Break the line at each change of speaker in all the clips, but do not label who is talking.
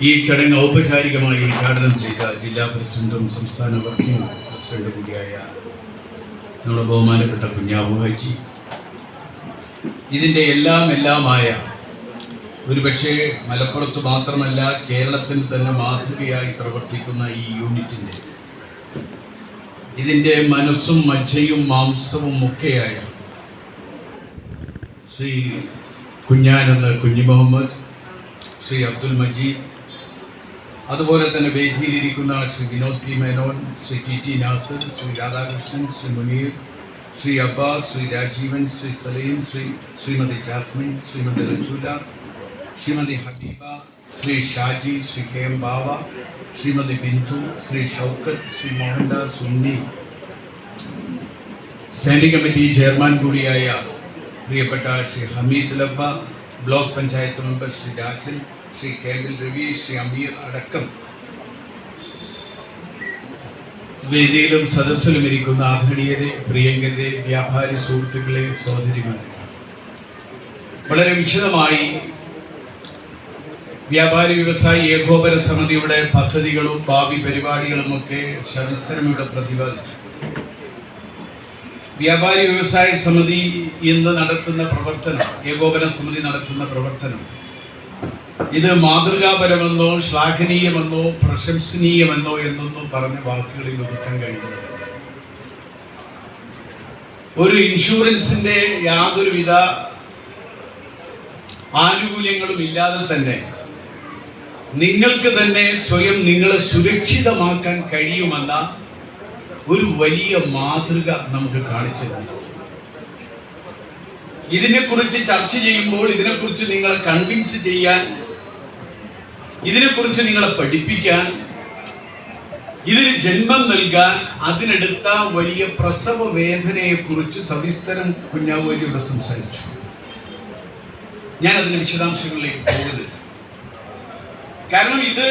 ഈ ചടങ്ങ് ഔപചാരികമായി ഉദ്ഘാടനം ചെയ്ത ജില്ലാ പ്രസിഡന്റും സംസ്ഥാന വർക്കിംഗ് പ്രസിഡന്റ് കൂടിയായ നമ്മുടെ ബഹുമാനപ്പെട്ട കുഞ്ഞാബു ഇതിന്റെ എല്ലാം എല്ലാമായ ഒരുപക്ഷെ മലപ്പുറത്ത് മാത്രമല്ല കേരളത്തിന് തന്നെ മാതൃകയായി പ്രവർത്തിക്കുന്ന ഈ യൂണിറ്റിന്റെ ഇതിന്റെ മനസ്സും മജ്ജയും മാംസവും ഒക്കെയായ ശ്രീ കുഞ്ഞാനെന്ന് കുഞ്ഞു മുഹമ്മദ് ശ്രീ അബ്ദുൽ മജീദ് അതുപോലെ തന്നെ വേദിയിലിരിക്കുന്ന Shri Vinod P Menon Shri T T Nasar Shri Radhakrishnan Shri Muneer Shri Abbas Shri Rajeevan Shri Saleem Shri Shrimati Jasmine Shrimati Rajula Shrimati Habeeba Shri Shaji Shri K M Bava Shrimati Bindu Shri Shoukath Shri Mohandas Unni standing committee chairman കൂടിയായ പ്രിയപ്പെട്ട Shri Hameed Labba block panchayat member Shri Rajan Shri cable Ravi Shri Ameer അടക്കം വേദിയിലും സദസ്സിലും ഇരിക്കുന്ന ആദരണീയരെ പ്രിയങ്കരെ വ്യാപാരി സുഹൃത്തുക്കളെ സഹോദരിമാരെ. വളരെ വിശദമായി വ്യാപാരി വ്യവസായി ഏകോപന സമിതിയുടെ പദ്ധതികളും ഭാവി പരിപാടികളും ഒക്കെ ശരസ്തരമിവിടെ പ്രതിപാദിച്ചു. വ്യാപാരി വ്യവസായ സമിതി ഇന്ന് നടത്തുന്ന പ്രവർത്തനം ഏകോപന സമിതി നടത്തുന്ന പ്രവർത്തനം ഇത് മാതൃകാപരമെന്നോ ശ്ലാഘനീയമെന്നോ പ്രശംസനീയമെന്നോ എന്നൊന്നും പറഞ്ഞ വാക്കുകളിൽ ഒതുക്കാൻ കഴിയുന്നത്. ഒരു ഇൻഷുറൻസിന്റെ യാതൊരുവിധ ആനുകൂല്യങ്ങളും ഇല്ലാതെ തന്നെ നിങ്ങൾക്ക് തന്നെ സ്വയം നിങ്ങളെ സുരക്ഷിതമാക്കാൻ കഴിയുമെന്ന ഒരു വലിയ മാതൃക നമുക്ക് കാണിച്ചു തന്നു ഇതിനെക്കുറിച്ച് ചർച്ച ചെയ്യുമ്പോൾ ഇതിനെക്കുറിച്ച് നിങ്ങളെ കൺവിൻസ് ചെയ്യാൻ ഇതിനെക്കുറിച്ച് നിങ്ങളെ പഠിപ്പിക്കാൻ ഇതിന് ജന്മം നൽകാൻ അതിനെടുത്ത വലിയ പ്രസവ വേദനയെക്കുറിച്ച് സവിസ്തരം കുഞ്ഞാവൂരിയുടെ സംസാരിച്ചു ഞാൻ അതിന്റെ വിശദാംശങ്ങളിലേക്ക് പോകുന്നത് കാരണം ഇത്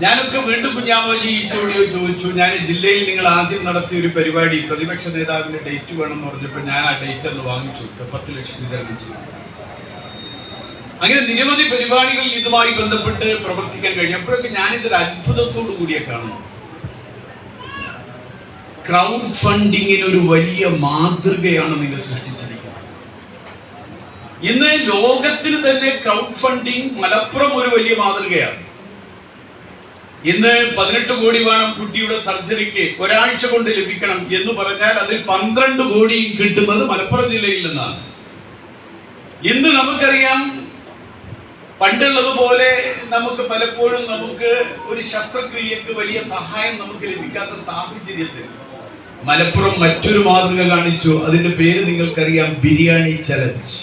ഞാനൊക്കെ വീണ്ടും കുഞ്ഞാമോജി ഇതോടെ ചോദിച്ചു ഞാൻ ജില്ലയിൽ നിങ്ങൾ ആദ്യം നടത്തിയ ഒരു പരിപാടി പ്രതിപക്ഷ നേതാവിന്റെ ഡേറ്റ് വേണമെന്ന് പറഞ്ഞപ്പോൾ ഞാൻ ആ ഡേറ്റ് അന്ന് വാങ്ങിച്ചു. പത്ത് ലക്ഷം വിതരണം ചെയ്തു അങ്ങനെ നിരവധി പരിപാടികൾ ഇതുമായി ബന്ധപ്പെട്ട് പ്രവർത്തിക്കാൻ കഴിഞ്ഞപ്പോഴൊക്കെ ഞാനിതൊരു അത്ഭുതത്തോടു കൂടിയേ കാണുന്നു ക്രൗഡ് ഫണ്ടിങ്ങിന് ഒരു വലിയ മാതൃകയാണ് നിങ്ങൾ സൃഷ്ടിച്ചിരിക്കുന്നത്. ഇന്ന് ലോകത്തിന് തന്നെ ക്രൗഡ് ഫണ്ടിങ് മലപ്പുറം ഒരു വലിയ മാതൃകയാണ്. ഇന്ന് പതിനെട്ട് കോടി വേണം കുട്ടിയുടെ സർജറിക്ക് ഒരാഴ്ച കൊണ്ട് ലഭിക്കണം എന്ന് പറഞ്ഞാൽ അതിൽ പന്ത്രണ്ട് കോടിയും കിട്ടുന്നത് മലപ്പുറം ജില്ലയിൽ നിന്നാണ്. ഇന്ന് നമുക്കറിയാം പണ്ടുള്ളതുപോലെ നമുക്ക് പലപ്പോഴും നമുക്ക് ഒരു ശസ്ത്രക്രിയക്ക് വലിയ സഹായം നമുക്ക് ലഭിക്കാത്ത സാഹചര്യത്തിൽ. മലപ്പുറം മറ്റൊരു മാതൃക കാണിച്ചു. അതിന്റെ പേര് നിങ്ങൾക്കറിയാം ബിരിയാണി ചലഞ്ച്.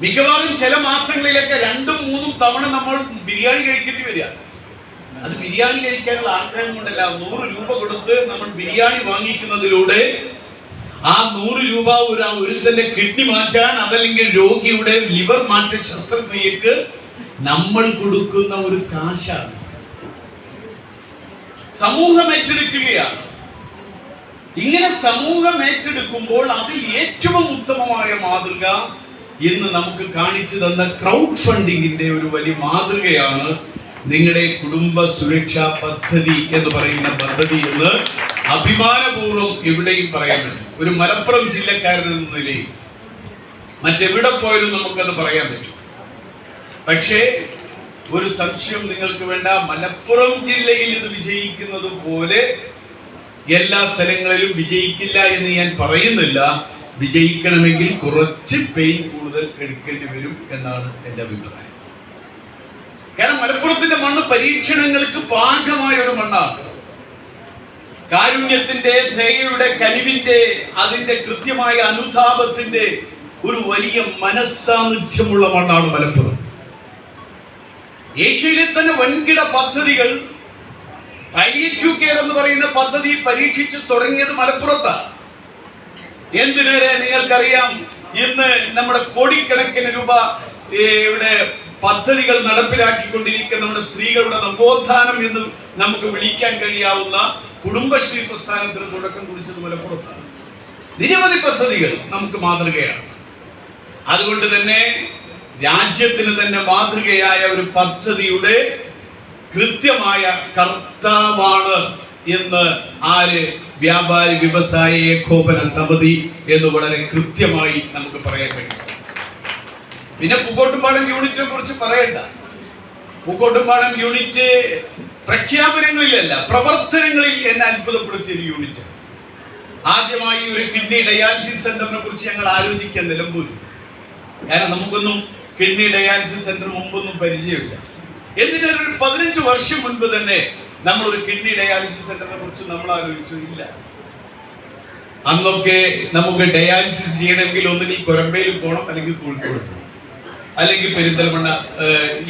മിക്കവാറും ചില മാസങ്ങളിലൊക്കെ രണ്ടും മൂന്നും തവണ നമ്മൾ ബിരിയാണി കഴിക്കേണ്ടി വരിക. അത് ബിരിയാണി കഴിക്കാനുള്ള ആഗ്രഹം കൊണ്ടല്ല നൂറ് രൂപ കൊടുത്ത് നമ്മൾ ബിരിയാണി വാങ്ങിക്കുന്നതിലൂടെ ആ നൂറ് രൂപ ഒരു ഒരുത്തന്റെ കിഡ്നി മാറ്റാൻ അതല്ലെങ്കിൽ രോഗിയുടെ ലിവർ മാറ്റ ശസ്ത്രക്രിയക്ക് നമ്മൾ കൊടുക്കുന്ന ഒരു കാശാണ്. സമൂഹം ഏറ്റെടുക്കുകയാണ്. ഇങ്ങനെ സമൂഹം ഏറ്റെടുക്കുമ്പോൾ അതിൽ ഏറ്റവും ഉത്തമമായ മാതൃക എന്ന് നമുക്ക് കാണിച്ചു തന്ന ക്രൗഡ് ഫണ്ടിങ്ങിന്റെ ഒരു വലിയ മാതൃകയാണ് നിങ്ങളുടെ കുടുംബ സുരക്ഷാ പദ്ധതി എന്ന് പറയുന്ന പദ്ധതി എന്ന് അഭിമാനപൂർവം എവിടെയും പറയാൻ പറ്റും. ഒരു മലപ്പുറം ജില്ലക്കാരൻ എന്ന നിലയിൽ മറ്റെവിടെ പോയാലും നമുക്കത് പറയാൻ പറ്റും. പക്ഷേ ഒരു സംശയം നിങ്ങൾക്ക് വേണ്ട. മലപ്പുറം ജില്ലയിൽ ഇത് വിജയിക്കുന്നത് പോലെ എല്ലാ സ്ഥലങ്ങളിലും വിജയിക്കില്ല എന്ന് ഞാൻ പറയുന്നില്ല. വിജയിക്കണമെങ്കിൽ കുറച്ച് പെയിൻ കൂടുതൽ എടുക്കേണ്ടി വരും എന്നാണ് എന്റെ അഭിപ്രായം. കാരണം മലപ്പുറത്തിന്റെ മണ്ണ് പരീക്ഷണങ്ങൾക്ക് പാകമായ ഒരു മണ്ണാണ്. കാരുണ്യത്തിന്റെ ദയയുടെ കനിവിന്റെ അതിന്റെ കൃത്യമായ അനുതാപത്തിന്റെ ഒരു വലിയ മനസ്സാന്നിധ്യമുള്ള മണ്ണാണ് മലപ്പുറം. ഏഷ്യയിലെ തന്നെ വൻകിട പദ്ധതികൾ ടു കെയർ എന്ന് പറയുന്ന പദ്ധതി പരീക്ഷിച്ച് തുടങ്ങിയത് മലപ്പുറത്താണ്. എന്തിനേറെ നിങ്ങൾക്കറിയാം ഇന്ന് നമ്മുടെ കോടിക്കണക്കിന് രൂപ ഇവിടെ പദ്ധതികൾ നടപ്പിലാക്കിക്കൊണ്ടിരിക്കുന്ന നമ്മുടെ സ്ത്രീകളുടെ നവോത്ഥാനം എന്ന് നമുക്ക് വിളിക്കാൻ കഴിയാവുന്ന കുടുംബശ്രീ പ്രസ്ഥാനത്തിന് തുടക്കം കുറിച്ചത് മലപ്പുറത്താണ് നിരവധി പദ്ധതികൾ നമുക്ക് മാതൃകയാണ്. അതുകൊണ്ട് തന്നെ രാജ്യത്തിന് തന്നെ മാതൃകയായ ഒരു പദ്ധതിയുടെ കൃത്യമായ കർത്താവാണ് എന്ന് ആര്? വ്യാപാരി വ്യവസായ ഏകോപന സമിതി എന്ന് വളരെ കൃത്യമായി നമുക്ക് പറയാൻ കഴിയും. പിന്നെ പൂക്കോട്ടുപാടം യൂണിറ്റിനെ കുറിച്ച് പറയണ്ട. പൂക്കോട്ടുംപാടം യൂണിറ്റ് പ്രഖ്യാപനങ്ങളിലല്ല പ്രവർത്തനങ്ങളിൽ എന്നെ അത്ഭുതപ്പെടുത്തിയ ഒരു യൂണിറ്റ് ആദ്യമായി ഒരു കിഡ്നി ഡയാലിസിസ് സെന്ററിനെ കുറിച്ച് ഞങ്ങൾ ആലോചിക്കാൻ നിലമ്പൂർ കാരണം നമുക്കൊന്നും കിഡ്നി ഡയാലിസിസ് സെന്റർ മുമ്പൊന്നും പരിചയമില്ല. എന്നിട്ട് ഒരു പതിനഞ്ച് വർഷം മുൻപ് തന്നെ നമ്മൾ ഒരു കിഡ്നി ഡയാലിസിസ് സെന്ററിനെ കുറിച്ച് നമ്മൾ ആലോചിച്ചു ഇല്ല. അന്നൊക്കെ നമുക്ക് ഡയാലിസിസ് ചെയ്യണമെങ്കിൽ ഒന്നുകിൽ കൊരമ്പയിൽ പോകണം അല്ലെങ്കിൽ കോഴിക്കോട് പോകണം അല്ലെങ്കിൽ പെരിന്തൽമണ്ണ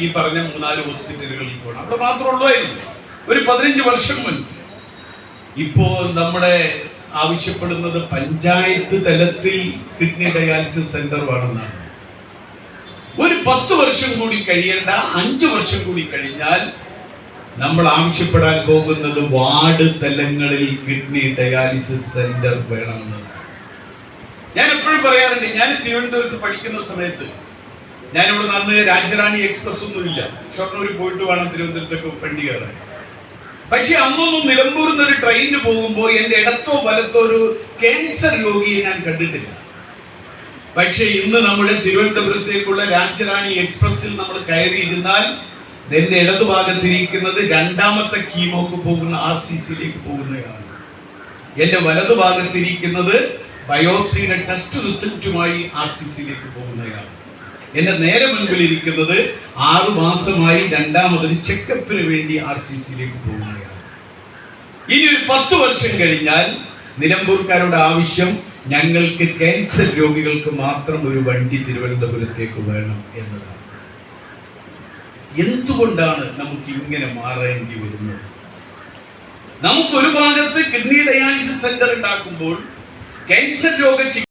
ഈ പറഞ്ഞ മൂന്നാൽ ഹോസ്പിറ്റലുകളിൽ പോകണം അവിടെ മാത്രമേ ഉള്ളൂ ഒരു പതിനഞ്ച് വർഷം മുൻപ്. ഇപ്പോ നമ്മുടെ ആവശ്യപ്പെടുന്നത് പഞ്ചായത്ത് തലത്തിൽ കിഡ്നി ഡയാലിസിസ് സെന്റർ വേണമെന്നാണ്. ഒരു പത്ത് വർഷം കൂടി കഴിയേണ്ട അഞ്ച് വർഷം കൂടി കഴിഞ്ഞാൽ നമ്മൾ ആവശ്യപ്പെടാൻ പോകുന്നത് വാർഡ് തലങ്ങളിൽ കിഡ്നി ഡയാലിസിസ് സെന്റർ വേണമെന്നാണ്. ഞാൻ എപ്പോഴും പറയാറുണ്ട് ഞാൻ തിരുവനന്തപുരത്ത് പഠിക്കുന്ന സമയത്ത് ഞാനിവിടെ നിന്ന് രാജറാണി എക്സ്പ്രസ് ഒന്നുമില്ല. ഷൊർണൂരിൽ പോയിട്ട് വേണം തിരുവനന്തപുരത്തേക്ക് വണ്ടി കയറാൻ. പക്ഷെ അന്നൊന്നും നിലമ്പൂരിൽ നിന്ന് ഒരു ട്രെയിനിന് പോകുമ്പോൾ എന്റെ ഇടത്തോ വലത്തോ ഒരു ക്യാൻസർ രോഗിയെ ഞാൻ കണ്ടിട്ടില്ല. പക്ഷെ ഇന്ന് നമ്മുടെ തിരുവനന്തപുരത്തേക്കുള്ള രാജറാണി എക്സ്പ്രസ്സിൽ നമ്മൾ കയറിയിരുന്നാൽ എന്റെ ഇടതുഭാഗത്തിരിക്കുന്നത് രണ്ടാമത്തെ കീമോക്ക് പോകുന്ന ആർ സി സിയിലേക്ക് പോകുന്നതാണ്. എന്റെ വലതുഭാഗത്തിരിക്കുന്നത് ബയോപ്സിയുടെ ടെസ്റ്റ് റിസൾട്ടുമായി ആർ സി സിയിലേക്ക് പോകുന്നതാണ്. എന്റെ നേരെ മുൻപിൽ ഇരിക്കുന്നത് ആറു മാസമായി രണ്ടാമതൊരു ചെക്കപ്പിന് വേണ്ടി ആർ സി സിയിലേക്ക് പോവുകയാണ് ഇനി ഒരു പത്ത് വർഷം കഴിഞ്ഞാൽ നിലമ്പൂർക്കാരുടെ ആവശ്യം ഞങ്ങൾക്ക് ക്യാൻസർ രോഗികൾക്ക് മാത്രം ഒരു വണ്ടി തിരുവനന്തപുരത്തേക്ക് വേണം എന്നതാണ്. എന്തുകൊണ്ടാണ് നമുക്ക് ഇങ്ങനെ മാറേണ്ടി വരുന്നത്? നമുക്ക് ഒരു ഭാഗത്ത് കിഡ്നി ഡയാലിസിസ് സെന്റർ ഉണ്ടാക്കുമ്പോൾ ക്യാൻസർ രോഗ